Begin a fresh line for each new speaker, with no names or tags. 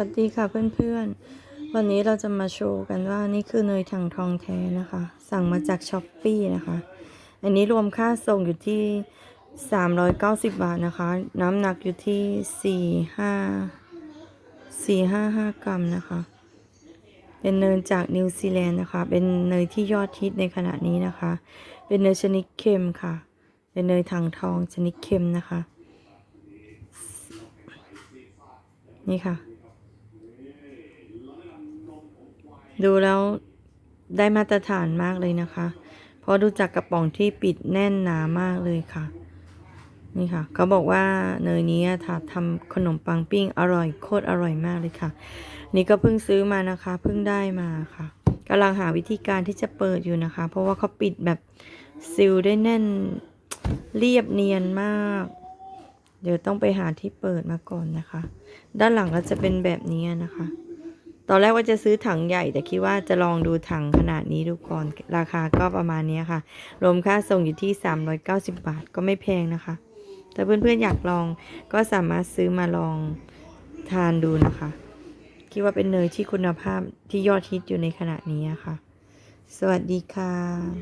วัสดีค่ะเพื่อนๆ วันนี้เราจะมาโชว์กันว่านี่คือเนยถังทองแท้นะคะ สั่งมาจากช้อปปี้นะคะ อันนี้รวมค่าส่งอยู่ที่ 390 บาทนะคะ น้ำหนักอยู่ที่ 4 5 4 5 5 กรัมนะคะ เป็นเนยจากนิวซีแลนด์นะคะ เป็นเนยที่ยอดฮิตในขณะนี้นะคะ เป็นเนยชนิดเค็มค่ะ เป็นเนยถังทองชนิดเค็มนะคะ นี่ค่ะ ดูแล้วได้มาตรฐานมากเลยนะคะ เพราะดูจากกระป๋องที่ปิดแน่นหนามากเลยค่ะ นี่ค่ะ เขาบอกว่าเนยนี้ถ้าทำขนมปังปิ้งอร่อยโคตรอร่อยมากเลยค่ะ นี่ก็เพิ่งซื้อมานะคะ เพิ่งได้มาค่ะกำลังหาวิธีการที่จะเปิดอยู่นะคะ เพราะว่าเขาปิดแบบซิลได้แน่นเรียบเนียนมาก เดี๋ยวต้องไปหาที่เปิดมาก่อนนะคะ ด้านหลังก็จะเป็นแบบนี้นะคะ ตอนแรกว่าจะซื้อถังใหญ่ แต่คิดว่าจะลองดูถังขนาดนี้ดูก่อน ราคาก็ประมาณนี้ค่ะ รวมค่าส่งอยู่ที่ 390 บาทก็ไม่แพงนะคะ แต่เพื่อนๆอยากลองก็สามารถซื้อมาลองทานดูนะคะ คิดว่าเป็นเนยที่คุณภาพที่ยอดฮิตอยู่ในขณะนี้ค่ะ สวัสดีค่ะ